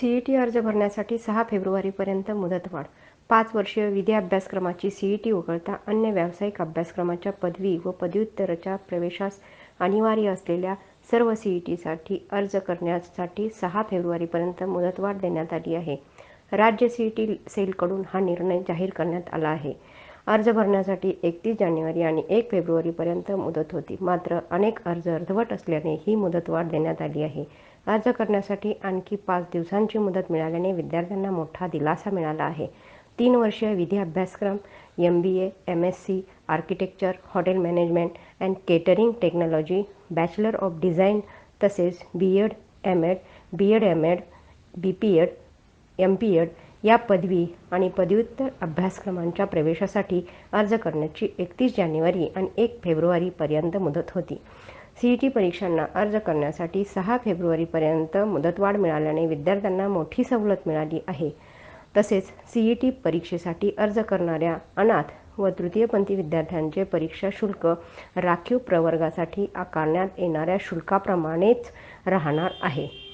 C E T अर्ज भरण्यासाठी सहा फेब्रुवारीपर्यंत मुदतवाढ. पाच वर्षीय विधी अभ्यासक्रमाची सी ई टी वगळता अन्य व्यावसायिक अभ्यासक्रमाच्या पदवी व पदव्युत्तरच्या प्रवेशास अनिवार्य असलेल्या सर्व सी ई टीसाठी अर्ज करण्यासाठी सहा फेब्रुवारीपर्यंत मुदतवाढ देण्यात आली आहे. राज्य सी ई टी सेलकडून हा निर्णय जाहीर करण्यात आला आहे. अर्ज भरण्यासाठी एकतीस जानेवारी आणि एक फेब्रुवारीपर्यंत मुदत होती. मात्र अनेक अर्ज अर्धवट असल्याने ही मुदतवाढ देण्यात आली आहे. अर्ज करण्यासाठी आणखी पाच दिवसांची मुदत मिळाल्याने विद्यार्थ्यांना मोठा दिलासा मिळाला आहे. तीन वर्षीय विधी अभ्यासक्रम M B A M S C architecture hotel management and catering technology bachelor of design तसेच B Ed M Ed B Ed M Ed B P Ed M P Ed या पदवी आणि पदव्युत्तर अभ्यासक्रमांच्या प्रवेशासाठी अर्ज करण्याची एकतीस जानेवारी आणि एक फेब्रुवारीपर्यंत मुदत होती. सी ई टी परीक्षांना अर्ज करण्यासाठी सहा फेब्रुवारीपर्यंत मुदतवाढ मिळाल्याने विद्यार्थ्यांना मोठी सवलत मिळाली आहे. तसेच सी ई टी परीक्षेसाठी अर्ज करणाऱ्या अनाथ व तृतीयपंथी विद्यार्थ्यांचे परीक्षा शुल्क राखीव प्रवर्गासाठी आकारण्यात येणाऱ्या शुल्काप्रमाणेच राहणार आहे.